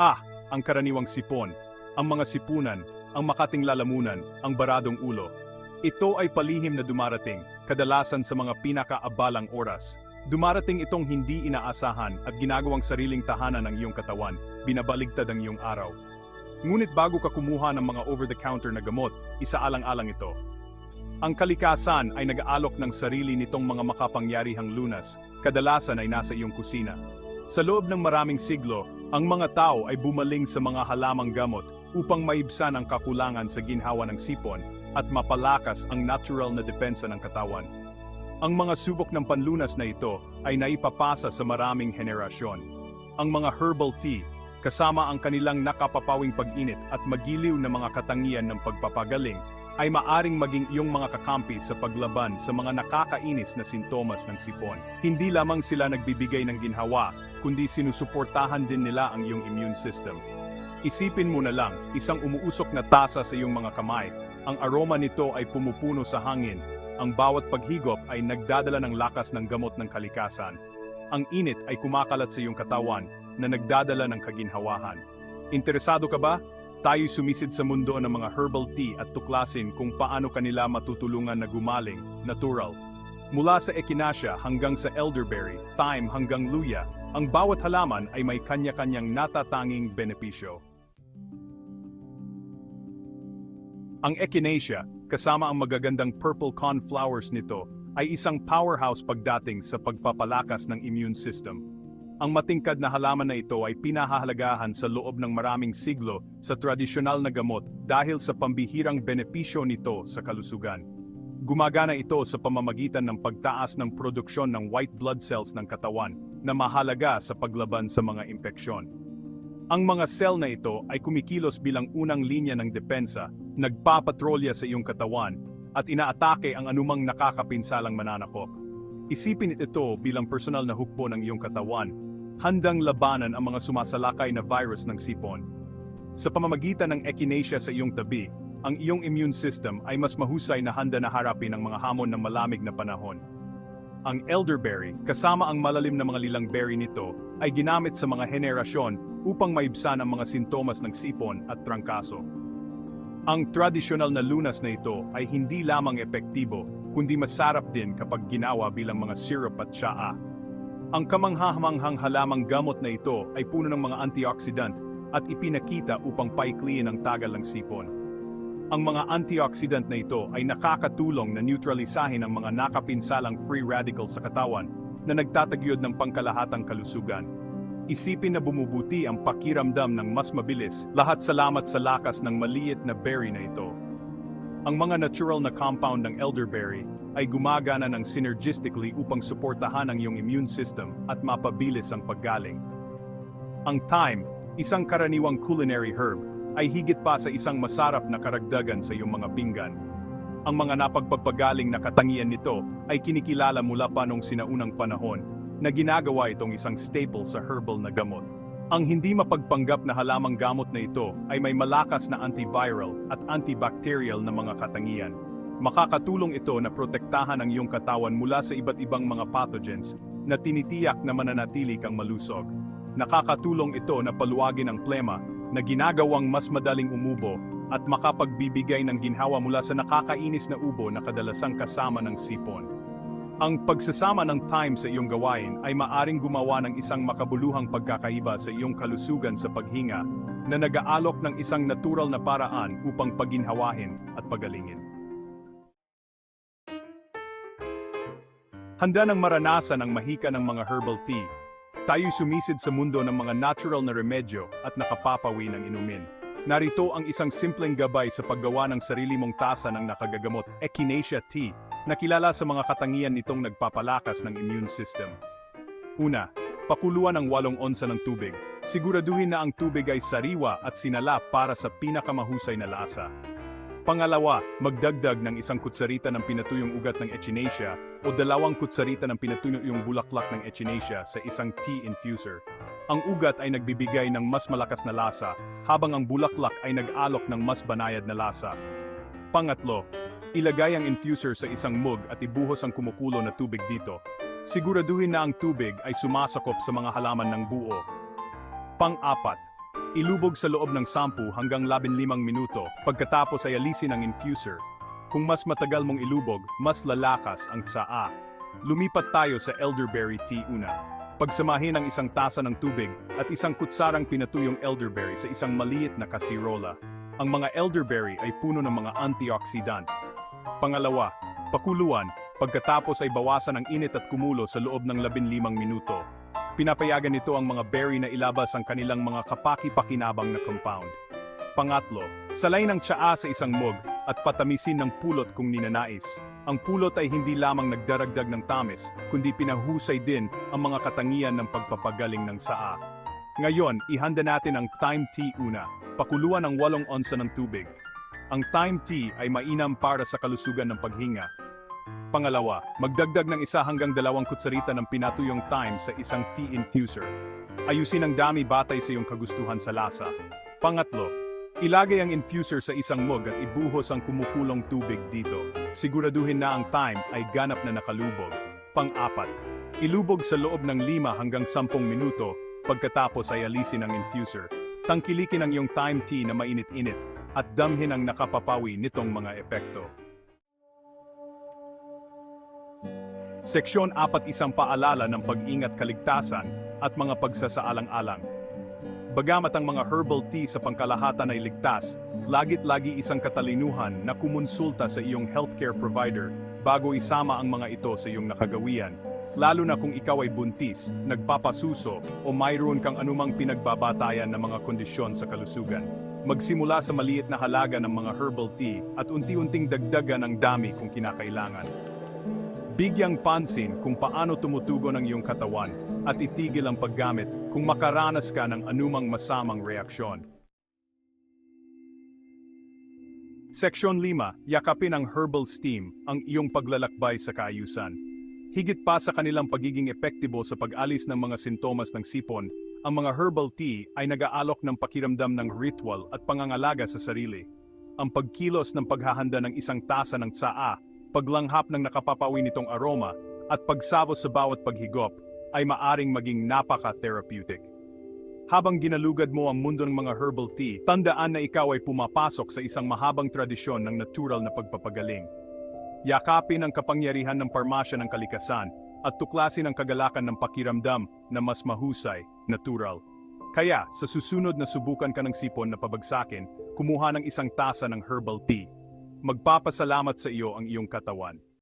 Ah, ang karaniwang sipon, ang mga sipunan, ang makating lalamunan, ang baradong ulo. Ito ay palihim na dumarating, kadalasan sa mga pinakaabalang oras. Dumarating itong hindi inaasahan at ginagawang sariling tahanan ng iyong katawan, binabaligtad ang iyong araw. Ngunit bago ka kumuha ng mga over-the-counter na gamot, isaalang-alang ito. Ang kalikasan ay nag-aalok ng sarili nitong mga makapangyarihang lunas, kadalasan ay nasa iyong kusina. Sa loob ng maraming siglo, ang mga tao ay bumaling sa mga halamang gamot upang maibsan ang kakulangan sa ginhawa ng sipon at mapalakas ang natural na depensa ng katawan. Ang mga subok ng panlunas na ito ay naipapasa sa maraming henerasyon. Ang mga herbal tea, kasama ang kanilang nakapapawing pag-init at magiliw na mga katangian ng pagpapagaling, ay maaring maging iyong mga kakampi sa paglaban sa mga nakakainis na sintomas ng sipon. Hindi lamang sila nagbibigay ng ginhawa, kundi sinusuportahan din nila ang iyong immune system. Isipin mo na lang, isang umuusok na tasa sa iyong mga kamay, ang aroma nito ay pumupuno sa hangin, ang bawat paghigop ay nagdadala ng lakas ng gamot ng kalikasan. Ang init ay kumakalat sa iyong katawan na nagdadala ng kaginhawahan. Interesado ka ba? Tayo sumisid sa mundo ng mga herbal tea at tuklasin kung paano kanila matutulungan na gumaling, natural. Mula sa echinacea hanggang sa elderberry, thyme hanggang luya, ang bawat halaman ay may kanya-kanyang natatanging benepisyo. Ang echinacea, kasama ang magagandang purple coneflowers nito, ay isang powerhouse pagdating sa pagpapalakas ng immune system. Ang matingkad na halaman na ito ay pinahahalagahan sa loob ng maraming siglo sa tradisyonal na gamot dahil sa pambihirang benepisyo nito sa kalusugan. Gumagana ito sa pamamagitan ng pagtaas ng produksyon ng white blood cells ng katawan na mahalaga sa paglaban sa mga impeksyon. Ang mga cell na ito ay kumikilos bilang unang linya ng depensa, nagpapatrolya sa iyong katawan, at inaatake ang anumang nakakapinsalang mananakop. Isipin ito bilang personal na hukbo ng iyong katawan, handang labanan ang mga sumasalakay na virus ng sipon. Sa pamamagitan ng echinacea sa iyong tabi, ang iyong immune system ay mas mahusay na handa na harapin ang mga hamon ng malamig na panahon. Ang elderberry, kasama ang malalim na mga lilang berry nito, ay ginamit sa mga henerasyon upang maibsan ang mga sintomas ng sipon at trangkaso. Ang tradisyonal na lunas na ito ay hindi lamang epektibo, kundi masarap din kapag ginawa bilang mga syrup at tsaa. Ang kamanghamanghang halamang gamot na ito ay puno ng mga antioxidant at ipinakita upang paikliin ang tagal ng sipon. Ang mga antioxidant na ito ay nakakatulong na neutralisahin ang mga nakapinsalang free radicals sa katawan na nagtatagyod ng pangkalahatang kalusugan. Isipin na bumubuti ang pakiramdam ng mas mabilis, lahat salamat sa lakas ng maliit na berry na ito. Ang mga natural na compound ng elderberry ay gumagana ng synergistically upang suportahan ang iyong immune system at mapabilis ang paggaling. Ang thyme, isang karaniwang culinary herb, ay higit pa sa isang masarap na karagdagan sa iyong mga pinggan. Ang mga napagpagpagaling na katangian nito ay kinikilala mula pa nung sinaunang panahon na ginagawa itong isang staple sa herbal na gamot. Ang hindi mapagpanggap na halamang gamot na ito ay may malakas na antiviral at antibacterial na mga katangian. Makakatulong ito na protektahan ang iyong katawan mula sa iba't ibang mga pathogens na tinitiyak na mananatili kang malusog. Nakakatulong ito na paluwagin ang plema na ginagawang mas madaling umubo at makapagbibigay ng ginhawa mula sa nakakainis na ubo na kadalasang kasama ng sipon. Ang pagsasama ng thyme sa iyong gawain ay maaring gumawa ng isang makabuluhang pagkakaiba sa iyong kalusugan sa paghinga na nag-aalok ng isang natural na paraan upang paginhawahin at pagalingin. Handa ng maranasan ang mahika ng mga herbal tea. Tayo sumisid sa mundo ng mga natural na remedyo at nakapapawi ng inumin. Narito ang isang simpleng gabay sa paggawa ng sarili mong tasa ng nakagagamot Echinacea tea na kilala sa mga katangian nitong nagpapalakas ng immune system. Una, pakuluan ng walong onsa ng tubig. Siguraduhin na ang tubig ay sariwa at sinala para sa pinakamahusay na lasa. Pangalawa, magdagdag ng isang kutsarita ng pinatuyong ugat ng echinacea o dalawang kutsarita ng pinatuyong bulaklak ng echinacea sa isang tea infuser. Ang ugat ay nagbibigay ng mas malakas na lasa, habang ang bulaklak ay nag-alok ng mas banayad na lasa. Pangatlo, ilagay ang infuser sa isang mug at ibuhos ang kumukulo na tubig dito. Siguraduhin na ang tubig ay sumasakop sa mga halaman ng buo. Pang-apat, Ilubog sa loob ng 10 hanggang 15 minuto, pagkatapos ay alisin ang infuser. Kung mas matagal mong ilubog, mas lalakas ang tsaa. Lumipat tayo sa elderberry tea una. Pagsamahin ang isang tasa ng tubig at isang kutsarang pinatuyong elderberry sa isang maliit na kasirola. Ang mga elderberry ay puno ng mga antioxidant. Pangalawa, pakuluan, pagkatapos ay bawasan ang init at kumulo sa loob ng 15 minuto. Pinapayagan nito ang mga berry na ilabas ang kanilang mga kapaki-pakinabang na compound. Pangatlo, salay ng tsaa sa isang mug at patamisin ng pulot kung ninanais. Ang pulot ay hindi lamang nagdaragdag ng tamis, kundi pinahusay din ang mga katangian ng pagpapagaling ng saa. Ngayon, ihanda natin ang time tea una. Pakuluan ang 8 onsa ng tubig. Ang time tea ay mainam para sa kalusugan ng paghinga. Pangalawa, magdagdag ng isa hanggang dalawang kutsarita ng pinatuyong thyme sa isang tea infuser. Ayusin ang dami batay sa iyong kagustuhan sa lasa. Pangatlo, ilagay ang infuser sa isang mug at ibuhos ang kumukulong tubig dito. Siguraduhin na ang thyme ay ganap na nakalubog. Pang-apat, ilubog sa loob ng 5 hanggang 10 minuto, pagkatapos ay alisin ang infuser. Tangkilikin ang iyong thyme tea na mainit-init at damhin ang nakapapawi nitong mga epekto. Seksyon 4 isang paalala ng pag-ingat kaligtasan at mga pagsasaalang-alang. Bagamat ang mga herbal tea sa pangkalahatan ay ligtas, lagit-lagi isang katalinuhan na kumonsulta sa iyong healthcare provider bago isama ang mga ito sa iyong nakagawian, lalo na kung ikaw ay buntis, nagpapasuso o mayroon kang anumang pinagbabatayan ng mga kondisyon sa kalusugan. Magsimula sa maliit na halaga ng mga herbal tea at unti-unting dagdagan ang dami kung kinakailangan. Bigyang pansin kung paano tumutugon ang iyong katawan at itigil ang paggamit kung makaranas ka ng anumang masamang reaksyon. Seksyon 5, yakapin ang herbal steam, ang iyong paglalakbay sa kaayusan. Higit pa sa kanilang pagiging epektibo sa pag-alis ng mga sintomas ng sipon, ang mga herbal tea ay nag-aalok ng pakiramdam ng ritual at pangangalaga sa sarili. Ang pagkilos ng paghahanda ng isang tasa ng tsaa paglanghap ng nakapapawi nitong aroma, at pagsavos sa bawat paghigop, ay maaring maging napaka-therapeutic. Habang ginalugad mo ang mundo ng mga herbal tea, tandaan na ikaw ay pumapasok sa isang mahabang tradisyon ng natural na pagpapagaling. Yakapin ang kapangyarihan ng parmasya ng kalikasan at tuklasin ang kagalakan ng pakiramdam na mas mahusay, natural. Kaya, sa susunod na subukan ka ng sipon na pabagsakin, kumuha ng isang tasa ng herbal tea magpapasalamat sa iyo ang iyong katawan.